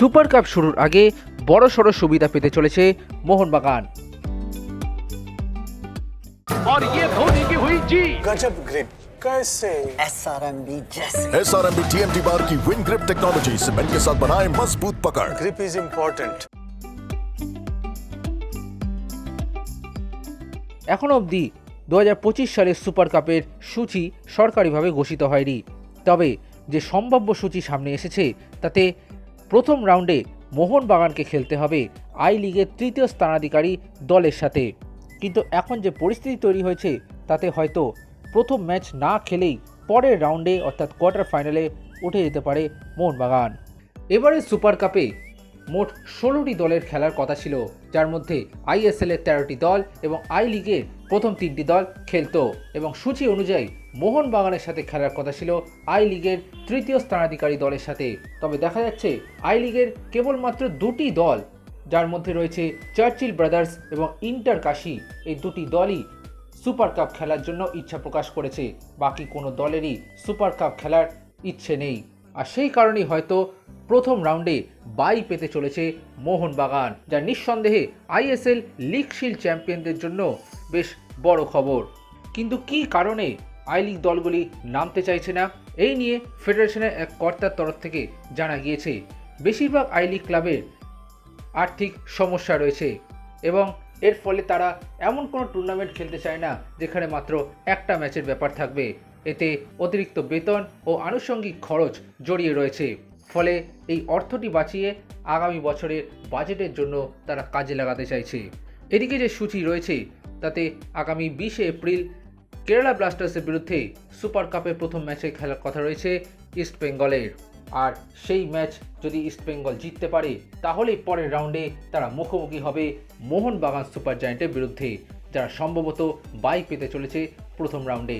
Super cup শুরুর আগে বড় সড় সুবিধা পেতে চলেছে মোহনবাগান और ये धोनी की हुई जी गजब ग्रिप कैसे एस आर एम बी जैसे S R M B T M T बार की विन ग्रिप टेक्नोलॉजी सीमेंट के साथ बनाए मजबूत पकड़ ग्रिप इज इम्पोर्टेंट এখনও অবধি দু সালের সুপার কাপের সূচি সরকারিভাবে ঘোষিত হয়নি তবে যে সম্ভাব্য সূচি সামনে এসেছে তাতে প্রথম রাউন্ডে মোহনবাগানকে খেলতে হবে আই লিগের তৃতীয় স্থানাধিকারী দলের সাথে। কিন্তু এখন যে পরিস্থিতি তৈরি হয়েছে, তাতে হয়তো প্রথম ম্যাচ না খেলেই পরের রাউন্ডে অর্থাৎ কোয়ার্টার ফাইনালে উঠে যেতে পারে মোহনবাগান। এবারে সুপার কাপে মোট ষোলোটি দলের খেলার কথা ছিল, যার মধ্যে আইএসএল এর তেরোটি দল এবং আই লিগের প্রথম তিনটি দল খেলতো এবং সূচি অনুযায়ী মোহনবাগানের সাথে খেলার কথা ছিল আই লিগের তৃতীয় স্থানাধিকারী দলের সাথে। তবে দেখা যাচ্ছে আই লিগের কেবলমাত্র দুটি দল, যার মধ্যে রয়েছে চার্চিল ব্রাদার্স এবং ইন্টার কাশি, এই দুটি দলই সুপার কাপ খেলার জন্য ইচ্ছা প্রকাশ করেছে। বাকি কোনো দলেরই সুপার কাপ খেলার ইচ্ছে নেই। আর সেই কারণেই হয়তো প্রথম রাউন্ডে বাই পেতে চলেছে মোহনবাগান যা নিঃসন্দেহে আইএসএল লিগ শিল্ড চ্যাম্পিয়নদের জন্য বেশ বড় খবর। কিন্তু কী কারণে আই লিগ দলগুলি নামতে চাইছে না? এই নিয়ে ফেডারেশনের এক কর্তার তরফ থেকে জানা গিয়েছে, বেশিরভাগ আই লিগ ক্লাবের আর্থিক সমস্যা রয়েছে এবং এর ফলে তারা এমন কোনো টুর্নামেন্ট খেলতে চায় না, যেখানে মাত্র একটা ম্যাচের ব্যাপার থাকবে। এতে অতিরিক্ত বেতন ও আনুষঙ্গিক খরচ জড়িয়ে রয়েছে। ফলে এই অর্থটি বাঁচিয়ে আগামী বছরের বাজেটের জন্য তারা কাজে লাগাতে চাইছে। এদিকে যে সূচি রয়েছে, তাতে আগামী বিশে এপ্রিল কেরালা ব্লাস্টার্সের বিরুদ্ধে সুপার কাপের প্রথম ম্যাচে খেলার কথা রয়েছে ইস্ট বেঙ্গলের। আর সেই ম্যাচ যদি ইস্ট বেঙ্গল জিততে পারে, তাহলেই পরের রাউন্ডে তারা মুখোমুখি হবে মোহনবাগান সুপার জায়েন্টের বিরুদ্ধে, যারা সম্ভবত বাই পেতে চলেছে প্রথম রাউন্ডে।